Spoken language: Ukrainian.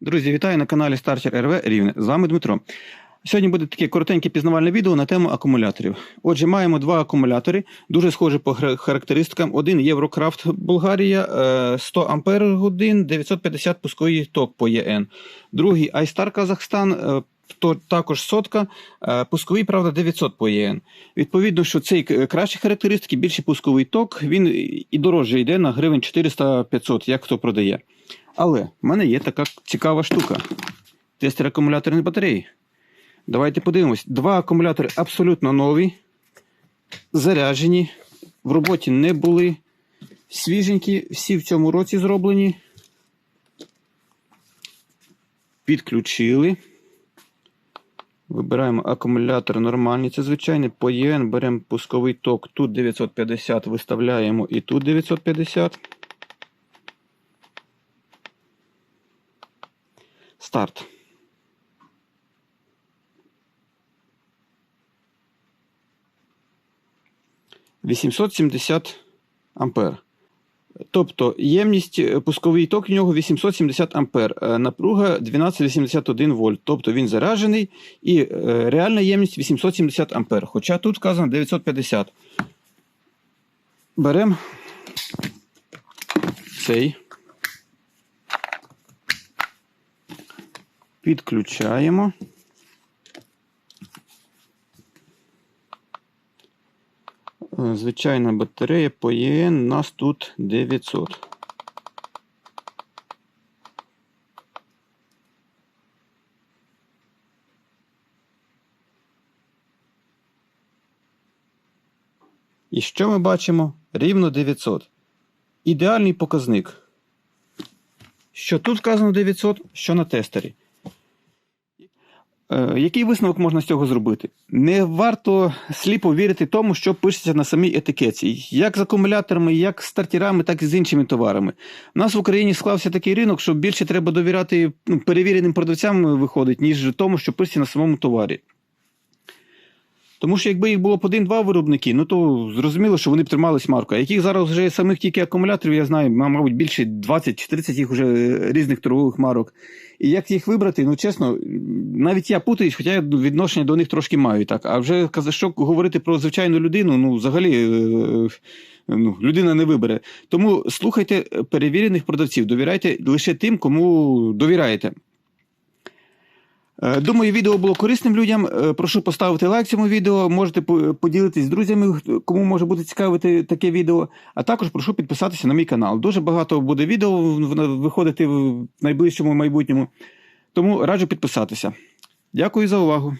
Друзі, вітаю на каналі Starter RV Рівне. З вами Дмитро. Сьогодні буде таке коротеньке пізнавальне відео на тему акумуляторів. Отже, маємо два акумулятори, дуже схожі по характеристикам. Один Єврокрафт Болгарія, е, 100 Ампер годин, 950 пусковий ток по ЄН. Другий iStar Казахстан, е, то також сотка, е, пусковий, правда, 900 по ЄН. Відповідно, що цей к- кращі характеристики, більший пусковий ток, він і дорожче йде на гривень 400-500, як хто продає. Але в мене є така цікава штука. Тестер акумуляторної батареї. Давайте подивимось. Два акумулятори абсолютно нові, заряджені, в роботі не були. Свіженькі, всі в цьому році зроблені. Підключили. Вибираємо акумулятор нормальний, це звичайний. По ЄН беремо пусковий ток. Тут 950 виставляємо і тут 950. Старт. Вісімсот сімдесят ампер. Тобто ємність е, пусковий ток в нього 870 ампер, е, напруга 1281 вольт. Тобто він заряджений і е, реальна ємність 870 ампер. Хоча тут вказано 950. Беремо цей. Підключаємо. Звичайна батарея по ЄН нас тут 900. І що ми бачимо? Рівно 900. Ідеальний показник. Що тут вказано 900, що на тестері. Е, Який висновок можна з цього зробити? Не варто сліпо вірити тому, що пишеться на самій етикетці, як з акумуляторами, як з стартірами, так і з іншими товарами. У нас в Україні склався такий ринок, що більше треба довіряти ну, перевіреним продавцям виходить, ніж тому, що пишеться на самому товарі. Тому що якби їх було б один-два виробники, ну то зрозуміло, що вони б тримались. А яких зараз вже самих тільки акумуляторів, я знаю, мабуть, більше 20 чи 30 їх вже е, різних торгових марок. І як їх вибрати, ну чесно, навіть я путаюсь, хоча я відношення до них трошки маю. так. А вже що говорити про звичайну людину, ну взагалі е, ну, людина не вибере. Тому слухайте перевірених продавців, довіряйте лише тим, кому довіряєте. Е, Думаю, відео було корисним людям. Е, Прошу поставити лайк цьому відео. Можете поділитись з друзями, кому може бути цікаве те- таке відео. А також прошу підписатися на мій канал. Дуже багато буде відео виходити в найближчому майбутньому. Тому раджу підписатися. Дякую за увагу.